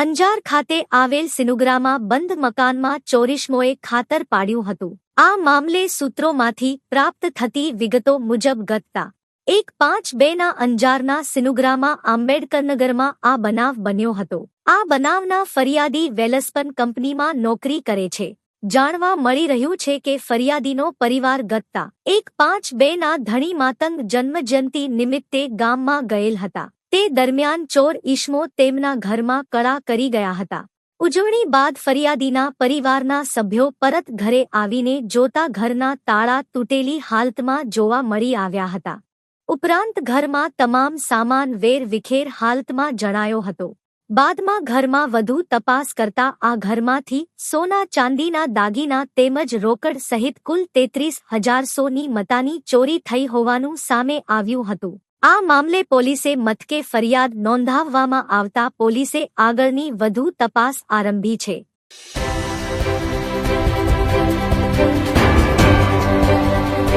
અંજાર ખાતે આવેલ સિનુગ્રામાં બંધ મકાનમાં ચોરીશમોએ ખાતર પાડ્યું હતું. આ મામલે સૂત્રોમાંથી પ્રાપ્ત થતી વિગતો મુજબ ગતતા એક પાંચ બેના અંજારના સિનુગ્રામાં આંબેડકરનગરમાં આ બનાવ બન્યો હતો. આ બનાવના ફરિયાદી વેલસ્પન કંપનીમાં નોકરી કરે છે. જાણવા મળી રહ્યું છે કે ફરિયાદીનો પરિવાર ગતતા એક પાંચ બેના ધણી માતંગ જન્મજયંતિ નિમિત્તે ગામમાં ગયેલ હતા. તે દરમિયાન ચોર ઈશ્મો તેમના ઘરમાં કળા કરી ગયા હતા. ઉજવણી બાદ ફરિયાદીના પરિવારના સભ્યો પરત ઘરે આવીને જોતા ઘરના તાળા તૂટેલી હાલતમાં જોવા મળી આવ્યા હતા. ઉપરાંત ઘરમાં તમામ સામાન વેર વિખેર હાલતમાં જણાયો હતો. બાદમાં ઘરમાં વધુ તપાસ કરતા આ ઘરમાંથી સોના ચાંદીના દાગીના તેમજ રોકડ સહિત કુલ તેત્રીસ હજારસોની મતાની ચોરી થઈ હોવાનું સામે આવ્યું હતું. આ મામલે પોલીસે મથકે ફરિયાદ નોંધાવવામાં આવતા પોલીસે આગળની વધુ તપાસ આરંભી છે.